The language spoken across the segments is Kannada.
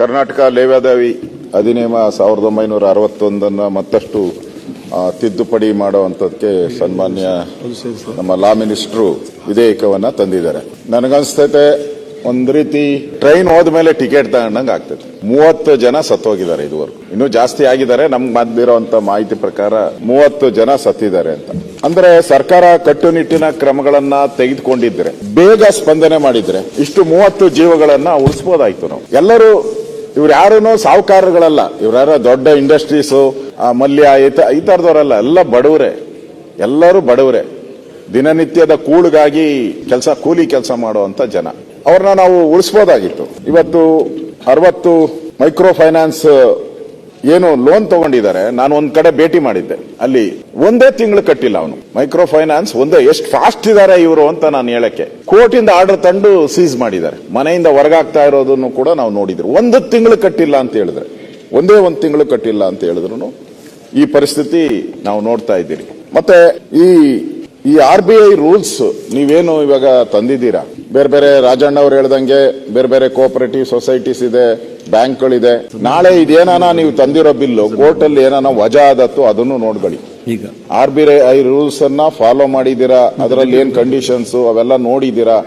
ಕರ್ನಾಟಕ ಲೇವಾದಾವಿ ಅಧಿನಿಯಮ ಸಾವಿರದ ಒಂಬೈನೂರ ಅರವತ್ತೊಂದನ್ನು ಮತ್ತಷ್ಟು ತಿದ್ದುಪಡಿ ಮಾಡುವಂತದಕ್ಕೆ ಸನ್ಮಾನ್ಯ ನಮ್ಮ ಲಾ ಮಿನಿಸ್ಟ್ರು ವಿಧೇಯಕವನ್ನು ತಂದಿದ್ದಾರೆ. ನನಗನ್ಸ್ತೈತೆ ಒಂದು ರೀತಿ ಟ್ರೈನ್ ಹೋದ ಮೇಲೆ ಟಿಕೆಟ್ ತಗೊಂಡಂಗೆ ಆಗ್ತದೆ ಮೂವತ್ತು ಜನ ಸತ್ತೋಗಿದ್ದಾರೆ ಇದುವರೆಗೂ. ಇನ್ನೂ ಜಾಸ್ತಿ ಆಗಿದ್ದಾರೆ, ನಮ್ಗೆ ಬಂದಿರೋಂಥ ಮಾಹಿತಿ ಪ್ರಕಾರ ಮೂವತ್ತು ಜನ ಸತ್ತಿದ್ದಾರೆ ಅಂತ. ಅಂದ್ರೆ ಸರ್ಕಾರ ಕಟ್ಟುನಿಟ್ಟಿನ ಕ್ರಮಗಳನ್ನ ತೆಗೆದುಕೊಂಡಿದ್ರೆ, ಬೇಗ ಸ್ಪಂದನೆ ಮಾಡಿದ್ರೆ ಇಷ್ಟು ಮೂವತ್ತು ಜೀವಗಳನ್ನ ಉಳಿಸಬಹುದಾಯ್ತು ನಾವು. ಎಲ್ಲರೂ ಇವ್ರು ಯಾರೂ ಸಾಹುಕಾರಗಳಲ್ಲ ಇವ್ರ್ಯಾರ ದೊಡ್ಡ ಇಂಡಸ್ಟ್ರೀಸು ಮಲ್ಯ, ಈ ತರದವರಲ್ಲ, ಎಲ್ಲ ಬಡವರೇ. ಎಲ್ಲರೂ ಬಡವರೇ. ದಿನನಿತ್ಯದ ಕೂಳಿಗಾಗಿ ಕೆಲಸ, ಕೂಲಿ ಕೆಲಸ ಮಾಡುವಂತ ಜನ. ಅವ್ರನ್ನ ನಾವು ಉಳಿಸ್ಬೋದಾಗಿತ್ತು. ಇವತ್ತು ಅರವತ್ತು ಮೈಕ್ರೋ ಫೈನಾನ್ಸ್ ಏನು ಲೋನ್ ತಗೊಂಡಿದ್ದಾರೆ. ನಾನು ಒಂದ್ ಕಡೆ ಭೇಟಿ ಮಾಡಿದ್ದೆ. ಅಲ್ಲಿ ಒಂದೇ ತಿಂಗಳು ಕಟ್ಟಿಲ್ಲ ಅವನು. ಮೈಕ್ರೋ ಫೈನಾನ್ಸ್ ಒಂದೇ ಎಷ್ಟು ಫಾಸ್ಟ್ ಇದ್ದಾರೆ ಇವರು ಅಂತ ನಾನು ಹೇಳಕ್ಕೆ. ಕೋರ್ಟಿಂದ ಆರ್ಡರ್ ತಂದು ಸೀಸ್ ಮಾಡಿದ್ದಾರೆ. ಮನೆಯಿಂದ ಹೊರಗಾಗ್ತಾ ಇರೋದನ್ನು ಕೂಡ ನಾವು ನೋಡಿದ್ರು. ಒಂದು ತಿಂಗಳು ಕಟ್ಟಿಲ್ಲ ಅಂತ ಹೇಳಿದ್ರೆ. ಒಂದೇ ಒಂದು ತಿಂಗಳು ಕಟ್ಟಿಲ್ಲ ಅಂತ ಹೇಳಿದ್ರು ಈ ಪರಿಸ್ಥಿತಿ ನಾವು ನೋಡ್ತಾ ಇದ್ದೀರಿ. ಮತ್ತೆ ಈ ಈ ಆರ್ ಬಿ ಐ ರೂಲ್ಸ್ ನೀವೇನು ಇವಾಗ ತಂದಿದ್ದೀರಾ? ಬೇರೆ ಬೇರೆ ರಾಜಣ್ಣ ಅವ್ರು ಹೇಳ್ದಂಗೆ ಬೇರೆ ಬೇರೆ ಕೋಆಪರೇಟಿವ್ ಸೊಸೈಟೀಸ್ ಇದೆ ಬ್ಯಾಂಕ್ಗಳಿದೆ ನಾಳೆ ಇದೇನಾನ ನೀವು ತಂದಿರೋ ಬಿಲ್ಲು ಕೋರ್ಟಲ್ಲಿ ಏನಾನ ವಜಾ ಆದತ್ತು ಅದನ್ನು ನೋಡ್ಕೊಳ್ಳಿ. ಈಗ. ಆರ್ ಬಿ ಐ ರೂಲ್ಸ್ ಅನ್ನ ಫಾಲೋ ಮಾಡಿದ್ದೀರಾ? ಅದರಲ್ಲಿ ಏನ್ ಕಂಡೀಷನ್ಸ್ ಅವೆಲ್ಲ ನೋಡಿದ್ದೀರಾ?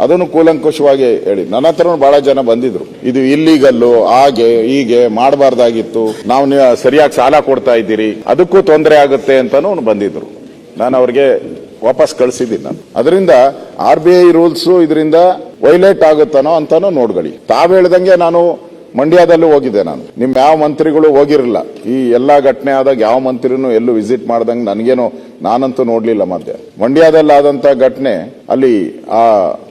ಅದನ್ನು ಕೂಲಂಕುಷವಾಗಿ ಹೇಳಿ. ನನ್ನ ಹತ್ರ ಬಹಳ ಜನ ಬಂದಿದ್ರು. ಇದು ಇಲ್ಲಿಗಲ್ಲು ಹಾಗೆ ಹೀಗೆ ಮಾಡಬಾರ್ದಾಗಿತ್ತು. ನಾವು ಸರಿಯಾಗಿ ಸಾಲ ಕೊಡ್ತಾ ಇದ್ದೀರಿ. ಅದಕ್ಕೂ ತೊಂದರೆ ಆಗುತ್ತೆ ಅಂತಾನು ಬಂದಿದ್ರು. ನಾನು ಅವ್ರಿಗೆ ವಾಪಸ್ ಕಳಿಸಿದ್ದೀನಿ ನಾನು. ಅದರಿಂದ ಆರ್ ಬಿ ಐ ರೂಲ್ಸ್ ಇದರಿಂದ ವೈಲೇಟ್ ಆಗುತ್ತಾನೋ ಅಂತಾನೋ ನೋಡ್ಕೊಳ್ಳಿ. ತಾವ್ ಹೇಳ್ದಂಗೆ ನಾನು ಮಂಡ್ಯದಲ್ಲೂ ಹೋಗಿದ್ದೆ ನಾನು. ನಿಮ್ ಯಾವ ಮಂತ್ರಿಗಳು ಹೋಗಿರಲಿಲ್ಲ. ಈ ಎಲ್ಲಾ ಘಟನೆ ಆದಾಗ ಯಾವ ಮಂತ್ರಿನೂ ಎಲ್ಲೂ ವಿಸಿಟ್ ಮಾಡ್ದಂಗೆ ನನಗೇನು ನಾನಂತೂ ನೋಡ್ಲಿಲ್ಲ ಮಧ್ಯೆ ಮಂಡ್ಯದಲ್ಲಿ ಆದಂತ ಘಟನೆ ಅಲ್ಲಿ ಆ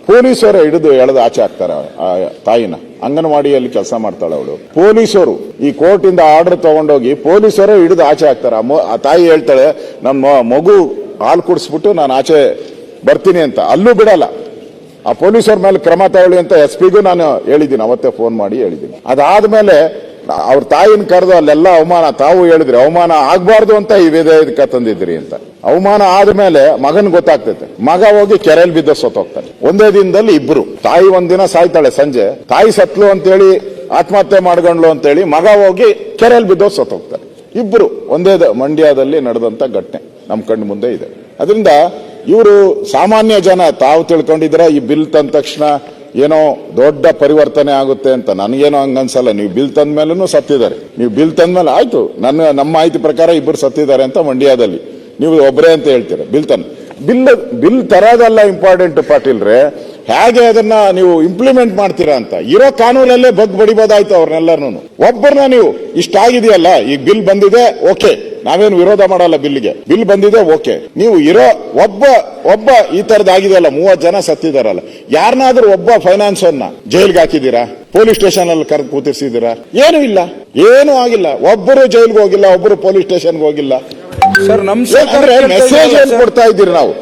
ಪೊಲೀಸರೇ ಹಿಡಿದು ಎಳೆದು ಆಚೆ ಹಾಕ್ತಾರೆ ಆ ತಾಯಿನ. ಅಂಗನವಾಡಿಯಲ್ಲಿ ಕೆಲಸ ಮಾಡ್ತಾಳೆ ಅವಳು. ಪೊಲೀಸರು ಈ ಕೋರ್ಟ್ ಇಂದ ಆರ್ಡರ್ ತಗೊಂಡೋಗಿ ಪೊಲೀಸರು ಹಿಡಿದು ಆಚೆ ಹಾಕ್ತಾರೆ. ಆ ತಾಯಿ ಹೇಳ್ತಾಳೆ ನಮ್ಮ ಮಗು ಹಾಲು ಕುಡಿಸ್ಬಿಟ್ಟು ನಾನು ಆಚೆ ಬರ್ತೀನಿ ಅಂತ. ಅಲ್ಲೂ ಬಿಡಲ್ಲ. ಆ ಪೊಲೀಸರ ಮೇಲೆ ಕ್ರಮ ತಗೊಳ್ಳಿ ಅಂತ ಎಸ್ ಪಿಗೂ ನಾನು ಹೇಳಿದ್ದೀನಿ. ಅವತ್ತೇ ಫೋನ್ ಮಾಡಿ ಹೇಳಿದ್ದೀನಿ. ಅದಾದ್ಮೇಲೆ ಅವ್ರ ತಾಯಿನ ಕರೆದು ಅಲ್ಲೆಲ್ಲ ಅವಮಾನ, ತಾವು ಹೇಳಿದ್ರಿ, ಅವಮಾನ ಆಗಬಾರ್ದು ಅಂತ ಈ ವಿಧೇಯಕ ತಂದಿದ್ರಿ ಅಂತ. ಅವಮಾನ ಆದ್ಮೇಲೆ ಮಗನ್ ಗೊತ್ತಾಗ್ತೈತೆ. ಮಗ ಹೋಗಿ ಕೆರೆಯಲ್ಲಿ ಬಿದ್ದ ಸತ್ತೋಗ್ತಾನೆ. ಒಂದೇ ದಿನದಲ್ಲಿ ಇಬ್ರು. ತಾಯಿ ಒಂದಿನ ಸಾಯ್ತಾಳೆ ಸಂಜೆ. ತಾಯಿ ಸತ್ಲು ಅಂತೇಳಿ, ಆತ್ಮಹತ್ಯೆ ಮಾಡ್ಕೊಂಡ್ಲು ಅಂತೇಳಿ ಮಗ ಹೋಗಿ ಕೆರೆಯಲ್ಲಿ ಬಿದ್ದೋ ಸತ್ತೋಗ್ತಾರೆ ಇಬ್ರು. ಒಂದೇ ಮಂಡ್ಯದಲ್ಲಿ ನಡೆದಂತ ಘಟನೆ. ನಮ್ ಕಣ್ಣು ಮುಂದೆ ಇದೆ. ಅದರಿಂದ ಇವರು ಸಾಮಾನ್ಯ ಜನ ತಾವು ತಿಳ್ಕೊಂಡಿದ್ರೆ ಈ ಬಿಲ್ ತಂದ ತಕ್ಷಣ ಏನೋ ದೊಡ್ಡ ಪರಿವರ್ತನೆ ಆಗುತ್ತೆ ಅಂತ ನನಗೇನೋ ಹಂಗನ್ಸಲ್ಲ. ನೀವು ಬಿಲ್ ತಂದ ಮೇಲೂ ಸತ್ತಿದ್ದಾರೆ. ನೀವು ಬಿಲ್ ತಂದ ಮೇಲೆ ಆಯ್ತು. ನನ್ನ, ನಮ್ಮ ಮಾಹಿತಿ ಪ್ರಕಾರ ಇಬ್ಬರು ಸತ್ತಿದ್ದಾರೆ ಅಂತ ಮಂಡ್ಯದಲ್ಲಿ. ನೀವು ಒಬ್ಬರೇ ಅಂತ ಹೇಳ್ತೀರ. ಬಿಲ್ ತನ್ ಬಿಲ್ ಬಿಲ್ ತರೋದಲ್ಲ ಇಂಪಾರ್ಟೆಂಟ್ ಪಾಟೀಲ್ರೆ ಹೇಗೆ ಅದನ್ನ ನೀವು ಇಂಪ್ಲಿಮೆಂಟ್ ಮಾಡ್ತೀರಾ ಅಂತ. ಇರೋ ಕಾನೂನಲ್ಲೇ ಬಗ್ ಬಡಿಬೋದಾಯ್ತು ಅವ್ರನ್ನೆಲ್ಲರೂ ಒಬ್ಬರನ್ನ ನೀವು ಇಷ್ಟಾಗಿದೆಯಲ್ಲ ಈಗ ಬಿಲ್ ಬಂದಿದೆ, ಓಕೆ. ನಾವೇನು ವಿರೋಧ ಮಾಡಲ್ಲ ಬಿಲ್ಗೆ ಬಿಲ್ ಬಂದಿದೆ ಓಕೆ. ನೀವು ಇರೋ ಒಬ್ಬ ಒಬ್ಬ ಈ ತರದ್ ಆಗಿದೆಯಲ್ಲ ಮೂವತ್ ಜನ ಸತ್ತಿದಾರಲ್ಲ. ಯಾರನ್ನಾದ್ರೂ ಒಬ್ಬ ಫೈನಾನ್ಸ್ ಅನ್ನ ಜೈಲ್ಗೆ ಹಾಕಿದೀರಾ ಪೊಲೀಸ್ ಸ್ಟೇಷನ್ ಅಲ್ಲಿ ಕರೆದು ಕೂತಿರ್ಸಿದೀರಾ ಏನು ಇಲ್ಲ. ಏನು ಆಗಿಲ್ಲ. ಒಬ್ಬರು ಜೈಲ್ಗೆ ಹೋಗಿಲ್ಲ ಒಬ್ಬರು ಪೊಲೀಸ್ ಸ್ಟೇಷನ್ಗೆ ಹೋಗಿಲ್ಲ. ಸರ್ ನಮ್ ಮೆಸೇಜ್ ಏನ್ ಕೊಡ್ತಾ ಇದ್ದೀರಿ ನಾವು.